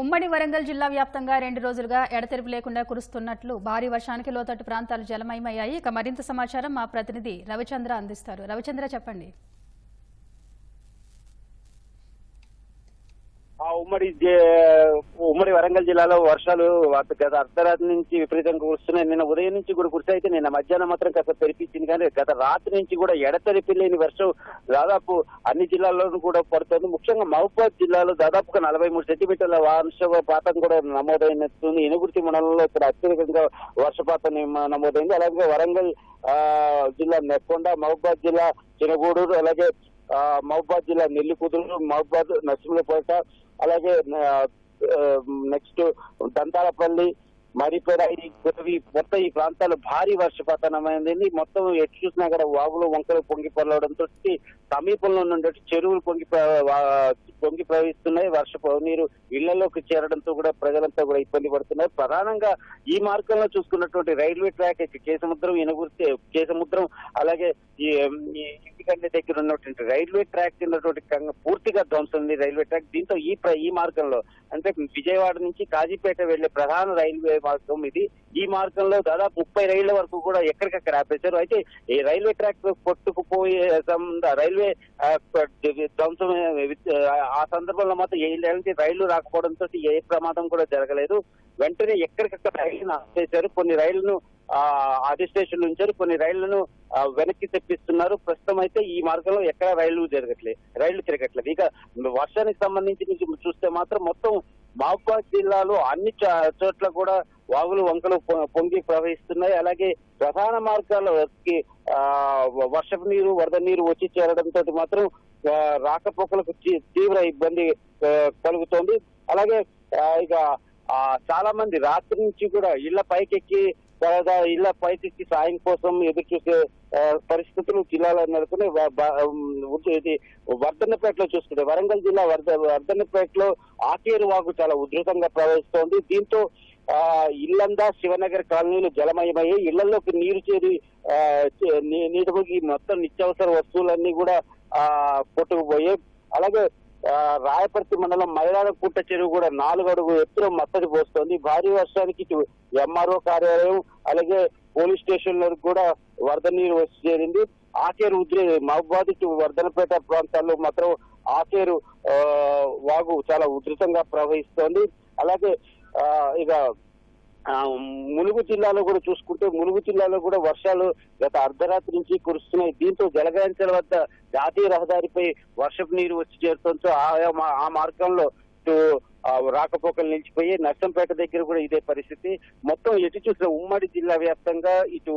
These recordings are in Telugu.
ఉమ్మడి వరంగల్ జిల్లా వ్యాప్తంగా రెండు రోజులుగా ఎడతెరిపి లేకుండా కురుస్తున్నట్లు భారీ వర్షానికి లోతట్టు ప్రాంతాలు జలమయమయ్యాయి. ఇక మరింత సమాచారం మా ప్రతినిధి రవిచంద్ర అందిస్తారు. రవిచంద్ర చెప్పండి. ఉమ్మడి ఉమ్మడి వరంగల్ జిల్లాలో వర్షాలు గత అర్ధరాత్రి నుంచి విపరీతంగా కురుస్తున్నాయి. నిన్న ఉదయం నుంచి కూడా కురిసి అయితే నిన్న మధ్యాహ్నం మాత్రం కాస్త తెరిపించింది కానీ గత రాత్రి నుంచి కూడా ఎడతెరిపి లేని వర్షం దాదాపు అన్ని జిల్లాల్లోనూ కూడా పడుతుంది. ముఖ్యంగా మహబూబాద్ జిల్లాలో దాదాపుగా నలభై మూడు సెంటీమీటర్ల వర్షపాతం కూడా నమోదైనట్టుంది. ఇనుగుర్తి మండలంలో ఇక్కడ అత్యధికంగా వర్షపాతం నమోదైంది. అలాగే వరంగల్ జిల్లా నెక్కొండ మహబూబాద్ జిల్లా చినగూడూరు అలాగే మహబాద్ జిల్లా నెల్లికుదురు మహబాద్ నరసింహపేట అలాగే నెక్స్ట్ దంతాలపల్లి మరిపేడ ఈ కురవి మొత్తం ఈ ప్రాంతాలు భారీ వర్షపాతమైంది మొత్తం ఎటు చూసినా కూడా వాగులు వంకలు పొంగి పొరలవడంతో సమీపంలో నుండి చెరువులు పొంగి పొంగి ప్రవహిస్తున్నాయి. వర్షపు నీరు ఇళ్ళలోకి చేరడంతో కూడా ప్రజలంతా కూడా ఇబ్బంది పడుతున్నారు. ప్రధానంగా ఈ మార్గంలో చూసుకున్నటువంటి రైల్వే ట్రాక్ కేసముద్రం ఇనగుర్తి కేసముద్రం అలాగే ఈ ఈ దగ్గర ఉన్నటువంటి రైల్వే ట్రాక్ ఉన్నటువంటి పూర్తిగా ధ్వంసం ఉంది రైల్వే ట్రాక్. దీంతో ఈ ఈ మార్గంలో అంటే విజయవాడ నుంచి కాజీపేట వెళ్ళే ప్రధాన రైల్వే మార్గం ఇది. ఈ మార్గంలో దాదాపు ముప్పై రైళ్ళ వరకు కూడా ఎక్కడికక్కడ ఆపేశారు. అయితే ఈ రైల్వే ట్రాక్ కొట్టుకుపోయే రైల్వే ధ్వంసం ఆ సందర్భంలో మాత్రం ఎలాంటి రైళ్ళు రాకపోవడంతో ఏ ప్రమాదం కూడా జరగలేదు. వెంటనే ఎక్కడికక్కడ రైళ్ళను ఆపేశారు. కొన్ని రైళ్ళను అధిస్టేషన్ స్టేషన్ ఉంచారు. కొన్ని రైళ్ళను వెనక్కి తెప్పిస్తున్నారు. ప్రస్తుతం అయితే ఈ మార్గంలో ఎక్కడ రైళ్ళు జరగట్లేదు రైళ్ళు తిరగట్లేదు. ఇక వర్షానికి సంబంధించి మీకు చూస్తే మాత్రం మొత్తం మహబూబాద్ జిల్లాలో అన్ని చోట్ల కూడా వాగులు వంకలు పొంగి ప్రవహిస్తున్నాయి. అలాగే ప్రధాన మార్గాలకి ఆ వర్షపు నీరు వరద నీరు వచ్చి చేరడంతో మాత్రం రాకపోకలకు తీవ్ర ఇబ్బంది కలుగుతోంది. అలాగే ఇక చాలా మంది రాత్రి నుంచి కూడా ఇళ్ళ పైకెక్కి తర్వాత ఇళ్ళ పైకెక్కి సాయం కోసం ఎదురు చూసే పరిస్థితులు జిల్లాలో నెలకొని ఇది వర్ధన్నపేటలో చూసుకుంటే వరంగల్ జిల్లా వర్ధ వర్ధన్నపేటలో ఆకేరు వాగు చాలా ఉధృతంగా ప్రవహిస్తోంది. దీంతో ఇల్లందా శివనగర్ కాలనీలు జలమయమయ్యాయి. ఇళ్ళలోకి నీరు చేరి నీ- నీటి మొత్తం నిత్యావసర వస్తువులన్నీ కూడా ఆ అలాగే రాయపర్తి మండలం మైలాడ పుట్ట చెరువు కూడా నాలుగు అడుగు ఎత్తులో మత్తడి పోస్తోంది. భారీ వర్షానికి ఎంఆర్ఓ కార్యాలయం అలాగే పోలీస్ స్టేషన్ కూడా వరద నీరు వచ్చి చేరింది. ఆకేరు ఉద్రి మహబాద్ వర్ధనపేట ప్రాంతాల్లో మాత్రం ఆకేరు వాగు చాలా ఉధృతంగా ప్రవహిస్తోంది. అలాగే ఇక ములుగు జిల్లాలో కూడా చూసుకుంటే ములుగు జిల్లాలో కూడా వర్షాలు గత అర్ధరాత్రి నుంచి కురుస్తున్నాయి. దీంతో జలగాంచల వద్ద జాతీయ రహదారిపై వర్షపు నీరు వచ్చి చేరుతుందో ఆయా ఆ మార్గంలో ఇటు రాకపోకలు నిలిచిపోయి నర్సంపేట దగ్గర కూడా ఇదే పరిస్థితి. మొత్తం ఎటు చూసిన ఉమ్మడి జిల్లా వ్యాప్తంగా ఇటు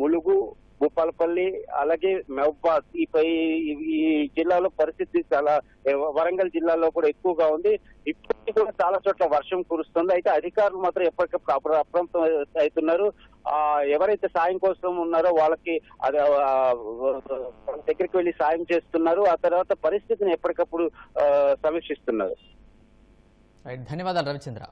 ములుగు భూపాలపల్లి అలాగే మహబాద్ ఈ పై ఈ- జిల్లాలో పరిస్థితి చాలా వరంగల్ జిల్లాలో కూడా ఎక్కువగా ఉంది. ఇప్పటికీ కూడా చాలా చోట్ల వర్షం కురుస్తుంది. అయితే అధికారులు మాత్రం ఎప్పటికప్పుడు అప్ర- అప్రమత్తం అవుతున్నారు. ఆ ఎవరైతే సాయం కోసం ఉన్నారో వాళ్ళకి అది వాళ్ళ దగ్గరికి వెళ్ళి సాయం చేస్తున్నారు. ఆ తర్వాత పరిస్థితిని ఎప్పటికప్పుడు సమీక్షిస్తున్నారు. ధన్యవాదాలు రవిచంద్ర.